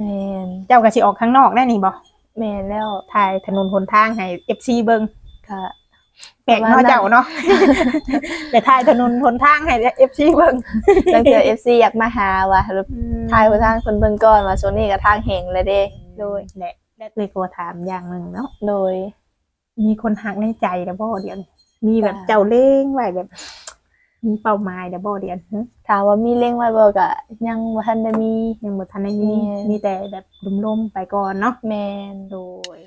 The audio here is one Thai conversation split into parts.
แม่นเจ้าก็สิออกข้างนอกได้นี่บ่แม่นแล้วถ่ายถนนหนทางให้ FC เบิ่งก็ แปลกประเนาะมาณนั้นเจ้าเนาะไปถ่ายถนนหนทางให้ FC เบิ่งตั้งแต่ FC อยากมาหาว่าแล้วทายไปทางคนเบิ่งก่อนว่าโซนนี้ก็ทางแห่งเลยเด้โดยแหละและเลยกลัวถามอย่างหนึงเนาะโดย มีคนหักในใจแล้วบ่เดียวนี้มีแบบจ้ะเจ้าเล่งไว้แบบ มีเป้าหมายแล้วบ่เดียวนี้ถามว่ามีเล็งไว้บ่ก็ยังบ่ทันได้มียังบ่ทันได้มีแม่นมีแต่แบบลุ่มๆไปก่อนเนาะแม่นโดย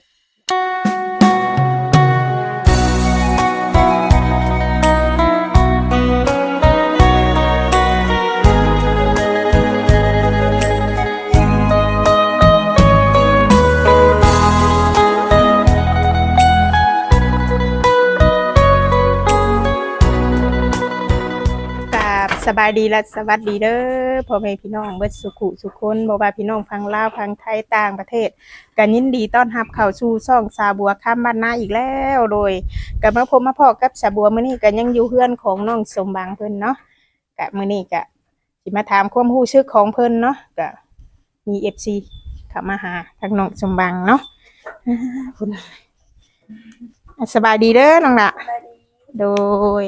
สบายดีและสวัสดีเด้อพ่อแม่พี่น้องเบิดสุขุสุขคนบ่ว่าพี่น้องฟังลาวฟังไทยต่างประเทศกันยินดีต้อนรับเข้าสู่ช่องสาบัวข้ามบ้านนาอีกแล้วโดยกับมาพบมาพอกับสาบัวมื้อนี้ก็ยังอยู่เฮือนของน้องสมบังเพิ่นเนาะกะมื้อนี้ก็สิมาถามความรู้สึกของเพิ่นเนาะก็มี FC เข้ามาหาทางน้องสมบังเนาะอ่าเพิ่นอะสบายดีเด้อน้องละโดย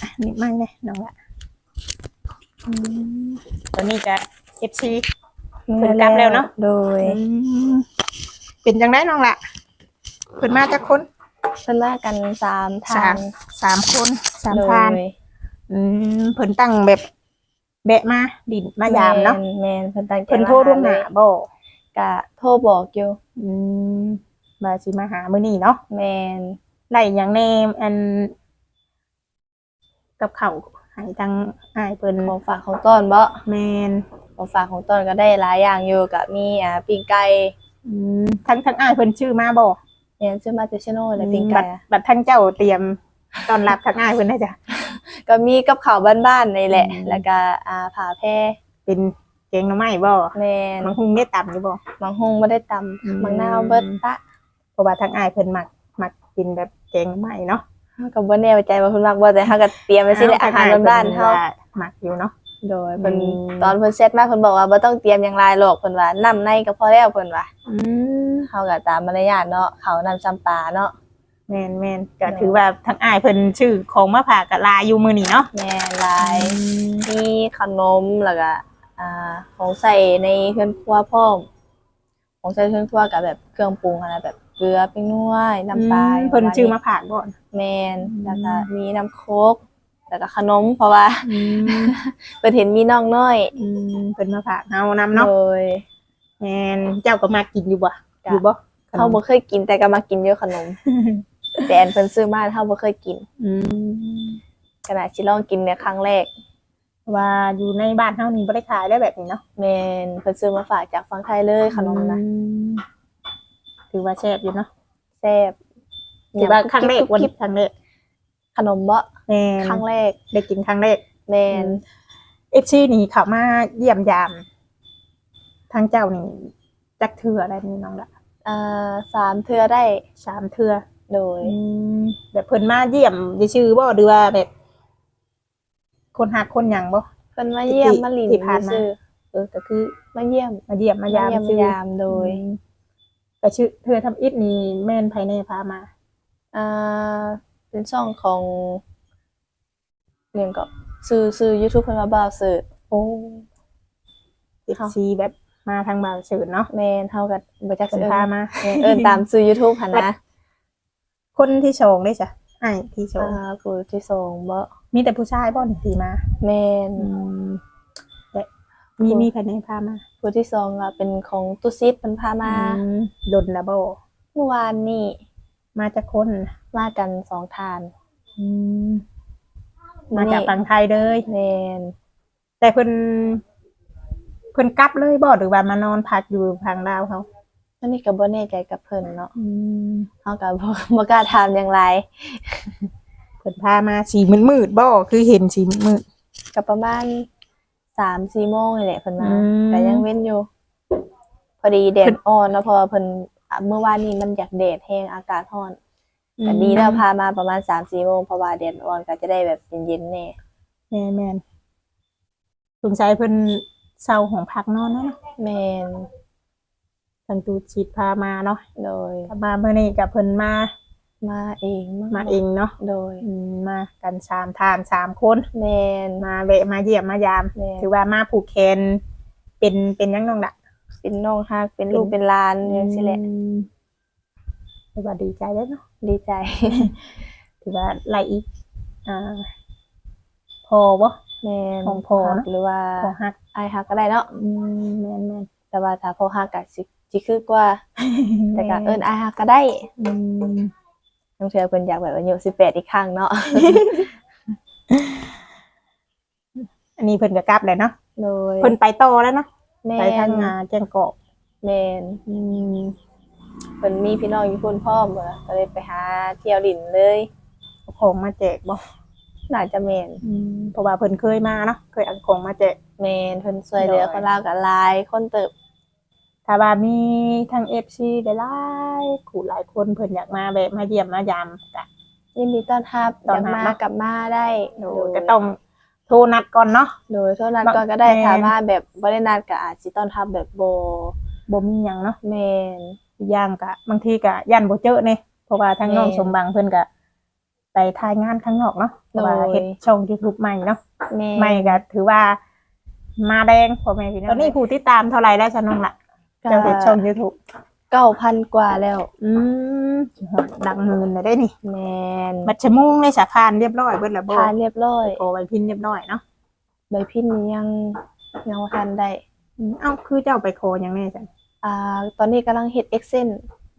อะนิดมั่งเนี่ยน้องละอืม ตัวนี้ก็เอฟซีเพิ่นกลับแล้วเนาะโดยเป็นจังได้น้องละเพิ่นมาจากคนเพิ่นมากันสามทาสางมสามคนสามโดยทานอืมเพิ่นตั้งแบบ แบะมาดินมายามเนาะแม่แม่นเพิ่นตั้งใจเพิ่นโทรล่วงหน้าบ่ก็โทรบอกอยู่อืมมาสิมาหามื้อนี้เนาะแม่นได้หยังแน่อัน กับเขาว ให้ทางอ้ายเพิ่นของฝากของต้อนบ่แม่นของฝากของต้อนก็ได้หลายอย่างอยู่ก็มีอ่าปิ้งไก่อืมทั้งทั้งอ้ายเพิ่นชื่อมาบ่แม่นซื้อมาจากชโนและปิ้งบัไก่ดบัดท่านเจ้าเตรียมต้อนรับทักง่ายเพิ่นได้จ้ะก็มีกับข้าวบ้านๆนี่แหละอืมแล้วก็อ่าผ่าแพรเป็นแกงหน่อไม้บ่แม่นมังหุงได้ต่ำอยู่บ่บางฮงบ่ได้ตำอืมบางนาวเบิดตะเพราะว่าทักง่ายเพิ่นมักมักกินแบบแกงหน่อไม้เนาะเฮาก็บ่แน่ใจว่าเพิ่นมักบ่แต่เฮาก็เตรียมไว้สิแหละอาหารบ้านๆเฮามักอยู่เนาะโดยเพิ่นอืมตอนเพิ่นเซตมาเพิ่นบอกว่าบ่ต้องเตรียมหยังหลายหรอกเพิ่นว่าน้ำในก็พอแล้วเพิ่นว่าอืมเฮาก็ตามมารยาทเนาะเขาวนำซ้ำปลาเนาะแม่นแม่นก็ถือว่าทักอ้ายเพิ่นชื่อของมะผากกะลาอยู่มื้อนี้เนาะแม่นหลายมีขนมแล้วก็อ่าของใส่ในเครื่องครัวพร้อม ของใส่เครื่องครัวกับแบบเครื่องปรุงอะไรแบบเกลือปิ้งนัวน้ำปลาอืมเพิ่นชื่อมะผากบ่แม่นอืมแล้วก็มีน้ำโคกแล้วก็ขนมเพราะว่าอืมเพิ่นเห็นมีน้องน้อยอืมเพิ่นมะผากเฮานำเนาะโดยแม่นเจ้าก็มากินอยู่บ่จ้ะอยู่บ่เฮาบ่เคยกินแต่ก็มากินเยอะขนม แต่อันเพิ่นซื้อมาเฮาบ่เคยกินอืมขนาดสิลองกินเนี่ยครั้งแรก ว่าอยู่ในบ้านเฮานี่บ่ได้ขายได้แบบนี้เนาะแม่นเพิ่นซื้อมาฝากจากฝั่งไทยเลยขนมนะอืมถือว่าแซ่บอยู่เนาะแซ่บถือว่าครั้งแรกวันกิ๊บครั้งแรกขนมบ่แม่นครั้งแรกได้กินครั้งแรกแม่นเอฟซีนี่เขามาเยี่ยมยามทางเจ้านี่จักเทืออะไรนี่น้องละอ่าสามเทื่อได้สามเทือโดยอืมแบบเพิ่นมาเยี่ยมชื่อบ่หรือว่าแบบ คนหักคนหยังบ่เพิ่นมาเยี่ยมที่มาหลินที่ผ่านมาซื่อเออก็คือๆมาเยี่ยมมาเยี่ยมมายามมาเยี่ยมชื่อมายามโดยอืมแต่ชื่อเธอทำอิฐนี่แม่นภายในพามาอ่าเป็นช่องของเรียงก็ซื้อซื้อ YouTube เพิ่นมาบ่าวซื้อโอ้เอฟค่ะซีแบบมาทางบ่าวเฉินเนาะแม่นเฮาก็บ่จักเพิ่นสิเอิ้พานมาแม่นเอิ้นตามซื้อ YouTube หั่นนะคนที่สองได้จ้ะไอ้ายที่สองอ่าผู้ที่ส่งบ่ มีแต่ผู้ชายบ่นี่ที่มาแม่นแต่มีมีภายในพามาผู้ที่สองอะเป็นของตุซิดเพิ่นพามาอืมดนดับเบิลเมื่อวานนี่มาจากคนมากันสองทานมาจากฝั่งไทยเลย แม่นแต่เพิ่นเพิ่นกลับเลยบ่หรือว่ามานอนพักอยู่ทางลาวเขาอันนี้ก็บ่แน่ใจกับเพิ่นเนาะอืม เฮาก็บ่บ่กล้าถามอย่างไรเพิ่นพามาสีมืดๆบ่คือเห็นสีมืดก็ประมาณ3-4โมงนี่แหละเพิ่นมาอืมก็ยังเว้นอยู่ พอดีแดดอ่อนเนาะเพราะว่าเพิ่นอะเมื่อวานนี้มันอยากแดดแห้งอากาศร้อนก็ดีแล้วพามาประมาณ3-4โมงเพราะว่าแดดอ่อนก็จะได้แบบเย็นๆแน่แม่นแม่นสงสัยเพิ่นเศร้าของพักนอนเนาะแม่นทางตูชิดพามาเนาะโดย ถ้ามาเมื่อนี้กับเพิ่นมา มาเองมาเองเนาะโดยอืมมากันสามทานสามคนแมนมาแวะมาเยี่ยมมายามแม่ถือว่ามาผูกแขนเป็นเป็นยังน้องละเป็นน้องฮักเป็นลูกเป็นหลานอย่างนี้แหละอืมถือว่าดีใจแล้วเนาะดีใจ ถือว่าไล่อีกอ่าพอบ่แมนของพ่อฮัเนกอะหรือว่าพอฮักไอายฮักก็ได้เนาะอืมแม่นแม่นแต่ว่าถ้าพ่อฮักก็สิสิคือกว่า แต่ก็เอิ้นไอายฮักก็ได้อืม น้องเทือเพิ่นอยากแบบอายุ18อีกครั้งเนาะ อันนี้เพิ่นก็กลับเลยเนาะโดยเพิ่นไปต่อแล้วเนาะแม่ไปทางนอ่าแกงเกาะแม่นอืมเพิ่นมีพี่น้องอยู่พุ่นพร้อมเบ่ก็เลยไปหาเที่ยวดินเลย เอาของมาแจกบ่น่าจะแม่นอืมเพราะว่าเพิ่นเคยมาเนาะเคยเอาของมาแจก แม่นเพิ่นช่วยเหลือโดยคนลาวก็หลาย คนเติบ ถ้าว่ามีทาง FC ได้หลายขู่หลายคนเพิ่นอยากมาแบบมาเยี่ยมมายามก็ยินดีต้อนรับต้อนรับ อยากมาเนาะกลับมาได้โดยก็ต้องโทรนัดก่อนเนาะ โดยเท่านั้นบางก็ก็ได้แม่นถามว่าแบบบ่ได้นัดก็อาจสิต้อนรับแบบบ่บ่มีหยังเนาะแม่นอีกอย่างก็บางทีก็ย่านบ่เจอเนี่ยเพราะว่าทางน้องแม่สมบังเพิ่นก็ไปถ่ายงานข้างนอกเนาะเพราะว่าโดย เฮ็ดช่อง YouTube ใหม่เนาะแม่ใหม่ก็ถือว่ามาแดงพ่อแม่พี่น้องตอนนี้ผู้ติดตามเท่าไหร่แล้วซะน้องละ เจ้าเฮ็ดช่อง YouTube 9,000กว่าแล้ว อืมดังหมื่นเลยได้นี่แม่นบัดชะมุงในสาพานเรียบร้อยเบิดแล้วบ่ทานเรียบร้อย โอไว้พินเรียบร้อยเนาะใบพินนี้ยังยังบ่ทันได้อืมเอ้าคือเจ้าไปโคหยังแน่จังอ่า ตอนนี้กำลังเฮ็ด Excel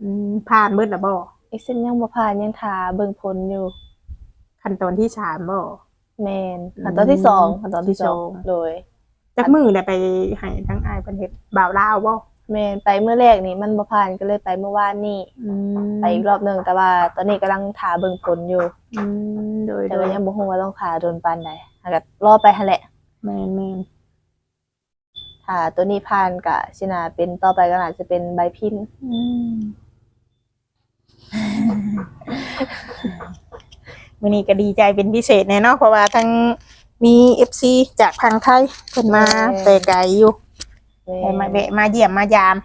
อืมผ่านเบิดแล้วบ่ Excel ยังบ่ผ่านยังท่าเบิ่งผลอยู่ ขั้นตอนที่สามบ่แม่นอืมขั้นตอนที่สองขั้นตอนที่ที่สสอองงโดยจักมือได้ไปให้ทั้งอายเพิ่นเฮ็ดบ่าวลาวบ่ แม่นไปเมื่อแรกนี่มันบ่ผ่านก็เลยไปเมื่อวานนี่อืมไปอีกรอบหนึงแต่ว่าตอนนี้กำลังท่าเบิ่งผลอยู่ อืมโดยแต่โดว่ายยังบ่ฮู้ว่าต้องท่าโดนปานใดหากรอไปหั่นแหละ แม่นแม่นถ้าตัวนี้ผ่านก็สิน่าเป็นต่อไปก็น่าจะเป็นใบพินอืมมื้อนี้ก็ดีใจเป็นพิเศษแน่เนาะเพราะว่าทั้งมี FC จากพังไทยเพิ่นมาแต่ไกลอยู่ แม่ให้มาแวะมาเยี่ยมมายาม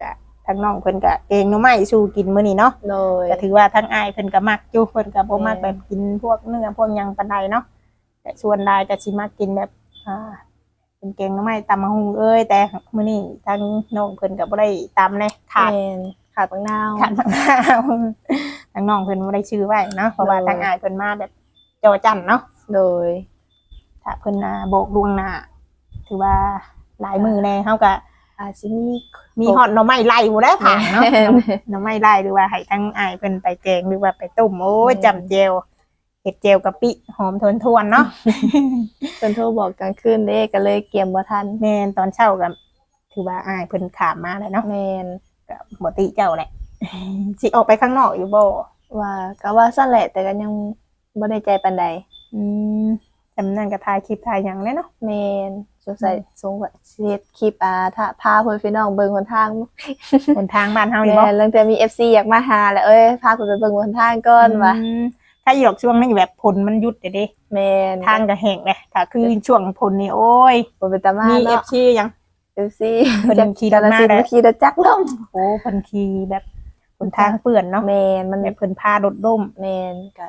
ก็ทั้งน้องเพิ่นก็เองหนูไม่สู้กินมื้อนี้เนาะโดย ก็ถือว่าทั้งอายเพิ่นก็มักอยู่เพิ่นก็บ่มักแม่ แบบกินพวกเนื้อพวกหยังปานใดเนาะแต่ส่วนใดก็สิมักกินแบบอ่าเป็นแกงหน่อไม้ตำมะฮุงเอ้ยแต่มื้อนี้ทั้งน้องเพิ่นก็บ่ได้ตำเลยขาด แม่นขาดบางนาวขาดมะนาวทั้งน้องเพิ่นบ่ได้ชื่อไว้เนาะเพราะว่าโดยทั้งอายเพิ่นมาแบบจอจันเนาะโดย ถ้าเพิ่นน่ะบอกล่วงหน้าถือว่า หลายมือแน่เฮาก็อาจสิมีมีฮอดหน่อไม้ไล่บ่ได้ผ่านเนาะแม่นหน่อไม้ไล่หรือว่าให้ทั้งอายเพิ่นไปแกงหรือว่าไปต้มโอ้ยแม่นจำเจวเห็ดเจวกะปิหอมทนทวนๆเนาะเพิ่นโทรบอกกลางคืนเด้ก็เลยเกียมบ่ทันแม่นตอนเช้าก็ถือว่าอายเพิ่นขามมาแล้วเนาะแม่นก็บ่ติเจ้าแหละสิออกไปข้างนอกอยู่บ่ว่าก็ว่าซั่นแหละแต่ก็ยังบ่ได้ใจปานใดอืมจำนั่นก็ถ่ายคลิปถ่ายหยังแน่เนาะแม่น สงสัยสงสัยสิเฮ็ดคลิปอ่าถ้าพาเพิ่นพี่น้องเบิ่งหนทางบนทางบ้านเฮานี่บ่แม่นเรื่องแต่มี FC อยากมาหาแล้วเอ้ยพาเพิ่นไปเบิ่งหนทางก่อนว่ะอืมถ้าอยู่ดอกช่วงนี้แบบผลมันหยุดเด้เด้แม่นทางก็แห้งเลยถ้าคือช่วงผลนี่โอ้ยบ่เป็นตามามีเนาะ FC ยัง FC เพิ่นขี่รถมาสิได้ขี่รถจักรล่มโอ้เพิ่นขี่แบบบนทางเปื้อนเนาะแม่นมันแบบเพิ่นพารถล่มแม่นก็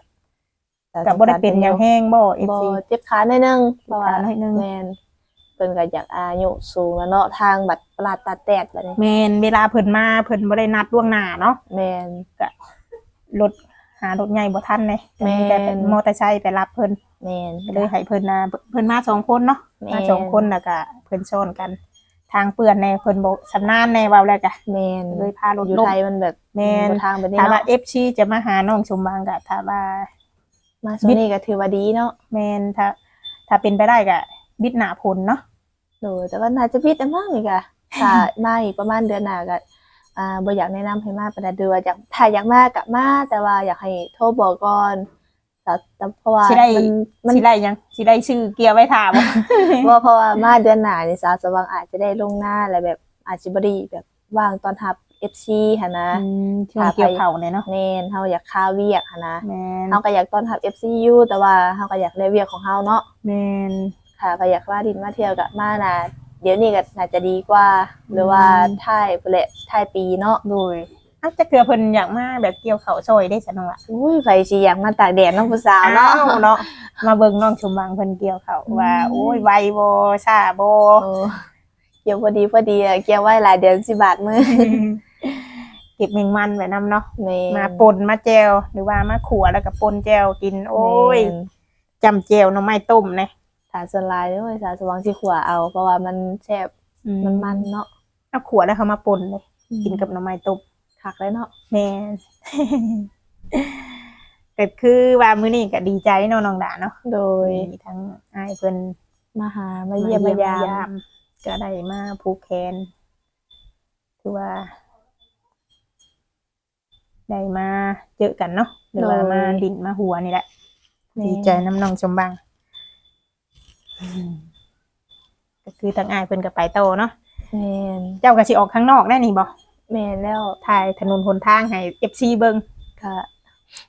ก็บ่ได้เป็นหยังแห้งบ่บ่ FC เจ็บขาหน่อยนึงเพราะว่าเจ็บขาหน่อยนึงแม่น เพิ่นก็อยากอายุสูงแล้วเนาะทางบัดประหลาดตาแตกแบบนี้แมนเวลาเพิ่นมาเพิ่นบ่ได้นัดล่วงหน้าเนาะแม่นรถหารถใหญ่บ่ทันเลยแม่น แต่เป็นมอเตอร์ไซค์ไปรับเพิ่นแม่นก็เลยให้เพิ่นนะเพิ่นมาสองคนเนาะแม่นมาสองคนแล้วก็เพิ่นซ้อนกัน ทางเปื้อนในเพิ่นบ่ชำนาญในเว้าแล้วก็แม่นเลยพารถอยู่ลงไทยมันแบบแม่น บ่ทางแบบนี้ถ้าว่า เนาะ FC จะมาหาน้องสมบังก็ถ้าว่า มาช่วงนี้ก็ถือว่าดีเนาะ แม่นถ้าถ้าเป็นไปได้ก็ บิดหน้าผลเนาะโดยแต่ว่าน่าจะพิดแต่มากอีกอะถ้ามาอีกประมาณเดือนหน้าก็อ่าบ่อยากแนะนำให้มาปานใดเดือว่าอยากถ้าอยากมาก็มาแต่ว่าอยากให้โทรบอกก่อนแต่แต่เพราะว่าสิได้มันมันสิได้หยังสิได้ชื่อเกียร์ไว้ท่าบ่ว่าเพราะว่ามาเดือนหน้านี่สาวสว่างอาจจะได้ลงหน้าอะไรแบบอาจจะบ่ได้แบบว่างตอนทับ FC หั่นนะอืมช่วงเกี่ยวข้าวเนี่ยเนาะแม่นเฮาอยากค้าเวียกหั่นนะแม่นเฮาก็อยากต้อนรับ FC อยู่แต่ว่าเฮาก็อยากได้เวียกของเฮาเนาะแม่น ค่ะก็อยากว่าดินมาเที่ยวกับมาน่ะเดี๋ยวนี้ก็น่าจะดีกว่า หรือว่าท้ายพุ่นแหละท้ายปีเนาะโดยอาจจะเกลือเพิ่นอยากมาแบบเกี่ยวเขาวซอยได้ซะน้องละอุ้ยไฟสิอยากมาตากแดดเน้องผู้สาวอ้าเนาะวเนาะมาเบิ่งน้องชมบังเพิ่นเกี่ยวเขาวว่าอืมโอ้ยไวบ่ช้าบ่โอ้เกี่ยวพอดีพอดีอะเกี่ยวไว้หลายเดือนสิบาทมือเก็บแมงมันไว้นํเนาะแม่มาปนมาแจวหรือว่ามาขัวแล้วก็ปนแจวกิน โอ้ยแม่นจำแจวหน่อไม้ต้มนะสารสลายด้วยสารสว่างที่ขัวเอา เพราะว่ามันแซ่บมันมันเนาะเอาขัวแล้วเขามาปนเลย กินกับหน่อไม้ต้มคักเลยเนาะแม่นก็คือว่ามื้อนี้ก็ดีใจเนาะน้องดาเนาะโดยมีทั้งอ้ายเพิ่นมาหามาเยี่ยมมายามก็ได้มาผูกแขนคือว่าได้มาเจอกันเนาะหรือว่ามาดินมาหัวนี่แหละดีใจน้ำนองชมบังอืม ก็คือทางอ้ายเพิ่นก็ไปโตเนาะแม่นเจ้าก็สิออกข้างนอกได้นี่บ่แม่นแล้วถ่ายถนนหนทางให้ FC เบิ่งค่ะ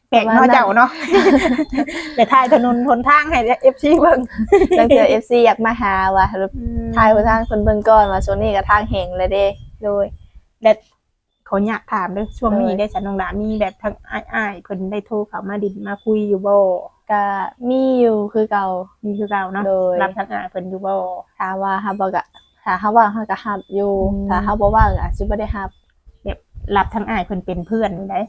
แปลกประเนาะมาณนั้นเจ้าเนาะไปถ่ายถนนหนทางให้ FC เบิ่งแล้วเจอ FC อยากมาหาว่ะแล้วทายหัวทางคนเบิ่งก่อนว่าโซนี่กับทางแหงเลยเด้โดยและ ขออยากถามเด้อช่วงนี้โดยได้สันนองดามีแบบทางอ้ายๆเพิ่นได้โทรเข้ามาดินมาคุยอยู่บ่ก็มีอยู่คือเก่ามีคือเก่าเนาะโดยรับทางอ้ายเพิ่นอยู่บ่ถามว่าฮับบ่กะถ้าฮับว่างฮับก็ฮับอยู่อืมถ้าฮับบ่ว่างอาจสิบ่ได้ฮับแบบรับทางอ้ายเพิ่นเป็นเพื่อนนี่ได้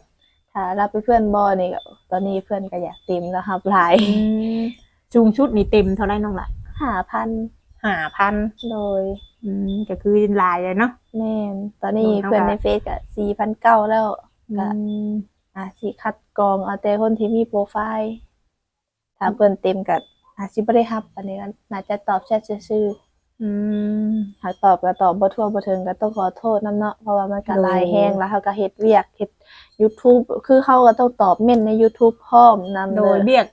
ถ้ารับเป็นเพื่อนบ่นี่ก็ตอนนี้เพื่อนก็อยากเต็มแล้วฮับหลายจูงชุดนี่เต็มเท่าไหร่น้องล่ะ5,000 5,000โดยอืมก็คือหลายเลยเนาะ แม่นตอนนี้โดยเท่าเพื่อนกับ ในเฟซก็4,900แล้วก็ อืม อาจสิคัดกรองเอาแต่คนที่มีโปรไฟล์ถ้าเพิ่นเต็มก็อาจสิบ่ได้ฮับอันนี้ก็น่าจะตอบแชทซื่อๆอืมหากตอบก็ตอบบ่ทั่วบ่ถึงก็ต้องขอโทษนํเนาะเพราะว่ามันก็โดยหลายแฮงแล้วเขาก็เฮ็ดเวียกเฮ็ด YouTube คือเขาก็ต้องตอบเม่นใน YouTube พร้อมนำโดยเรียก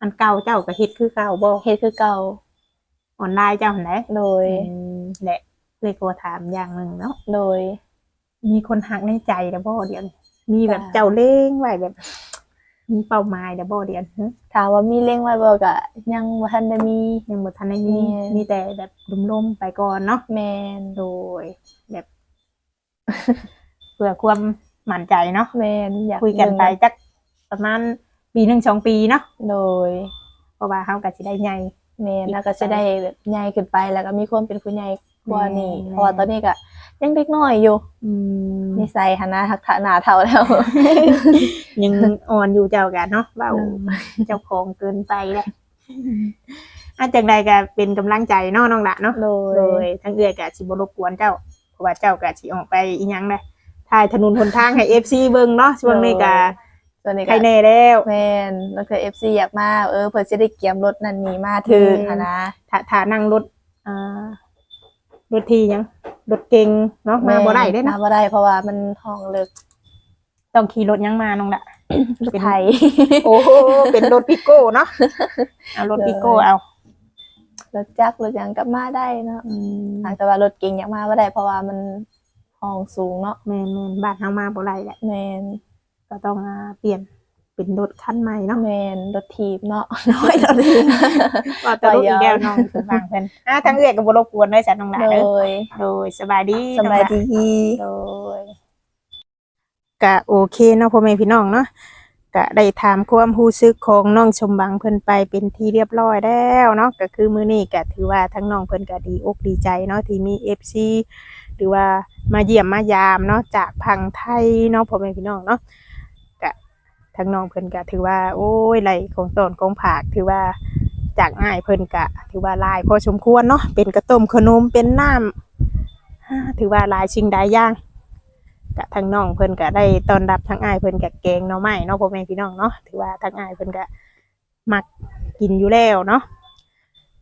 อันเก่าเจ้าก็เฮ็ดคือเก่าบ่เฮ็ดคือเก่า ออนไลน์เจ้าหั่นแหละโดย อืมแหละเลยโทรถามอย่างหนึงเนาะโดย มีคนหักในใจแล้วบ่เดียวนี้มีแบบจ้ะ เจ้าเล่งไว้แบบ มีเป้าหมายแล้วบ่เดียวฮะถามว่ามีเล็งไว้บ่ก็ยังบ่ทันได้มี ยังบ่ทันได้มีแม่นมีแต่แบบลมๆไปก่อนเนาะแม่นโดย แบบ เพื่อความมั่นใจเนาะแม่นอยากคุยกันไปเบิ่งจักประมาณปีหนึ่งสองปีเนาะโดย เพราะว่าเฮาก็สิได้ใหญ่ แม่นแล้วก็จะได้แบบใหญ่ขึ้นไปแล้วก็มีความเป็นผู้ใหญ่กว่านี้แม่นเพราะว่าตอนนี้ก็ยังเด็กน้อยอยู่อืมนิสัยหันหน้าทักษะหน้าเท่าแล้ว ยังอ่อนอยู่เจ้ากันเนาะเว้าอืมเจ้าของเกินไปแหละอาจากใดก็เป็นกำลังใจเนาะน้องละเนาะโดโดยยทั้งเอื้อยก็สิบ่รบกวนเจ้าเพราะว่าเจ้าก็สิออกไปอีหยังได้ถ่ายถนนหนทางให้ FC เบิ่งเนาะช่วงนี้ก็ ตอนนี้ใครก็แน่แล้วแม่นแล้วคือ FC อยากมาเออเพิ่นสิได้เกียมรถนั่นนี่มาถึงแม่นหันนะถ้าถ้านั่งรถอ่ารถทีหยังรถเก่งเนาะมาบ่ได้เด้มาเนาะบ่ได้เพราะว่ามันห้องเลิกต้องขี่รถหยังมาน้องละ รถไทย โอ้โหเป็นรถพิโก้เนาะเอารถพิโก้เอารถจักรรถหยังก็มาได้เนาะอืมหากแต่ว่ารถเก่งอยากมาบ่ได้ เพราะว่ามันห้องสูงเนาะแม่นแม่นบ้านเฮามาบ่ได้แหละ แม่น ก็ต้องอ่าเปลี่ยนเป็นรถคันใหม่เนาะแม่นรถถีบเนาะ น้อยเราดีว่าแตรถอีกแล้วน้องถึงฟังเพิ่นอะทั้งเอื้อยก็บ่รบกวนด้วยจ้ะน้องหลาโดเด้อ ยโดยสบายดีสบายดีโดย ก็โอเคเนาะพ่อแม่พี่น้องเนาะก็ได้ถามความรู้สึกของน้องชมบังเพิ่นไปเป็นที่เรียบร้อยแล้วเนาะก็คือมื้อนี้ก็ถือว่าทั้งน้องเพิ่นก็ดีอกดีใจเนาะที่มี FC หรือว่ามาเยี่ยมมายามเนาะจากพังไทยเนาะพ่อแม่พี่น้องเนาะก็ ทั้งน้องเพิ่นก็ถือว่า โอ้ยไหลของต้นของผากถือว่าจากง่ายเพิ่นก็ถือว่าลายพอสมควรเนาะเป็นกระต้มขนมเป็นน้ำอ่าถือว่าลายชิงได้ย่างกะทั้งน้องเพิ่นก็ได้ตอนรับทั้งอ้ายเพิ่นกับแกงหน่อไม้เนาะพ่อแม่พี่น้องเนาะถือว่าทั้งอ้ายเพิ่นก็มักกินอยู่แล้วเนาะ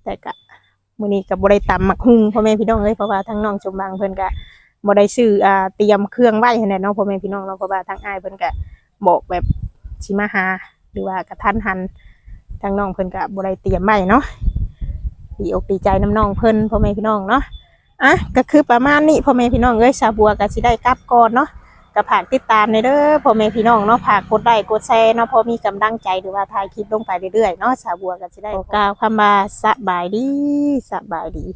แต่ก็มื้อนี้ก็บ่ได้ตำมักหุ่งพ่อแม่พี่น้องเอ้ยเพราะว่าทั้งน้องชมบางเพิ่นก็บ่ได้ซื้ออ่าเตรียมเครื่องไว้ให้แน่เนาะพ่อแม่พี่น้องเนาะเพราะว่าทางอ้ายเพิ่นก็บอกแบบ สิมาหา หรือว่ากระทันหันทางน้องเพิ่นก็บ่ได้เตรียมไว้เนาะดีอกดีใจน้ำน้องเพิ่นพ่อแม่พี่น้องเนาะอะก็คือประมาณนี้พ่อแม่พี่น้องเอ้ยชาวบัวก็สิได้กลับก่อนเนาะก็ฝากติดตามในเด้อพ่อแม่พี่น้องเนาะฝากกดไลค์กดแชร์เนาะพอมีกำลังใจหรือว่าถ่ายคลิปลงไปเรื่อยๆเนาะชาวบัวก็สิได้กล่าวคำว่าสบายดีสบายดี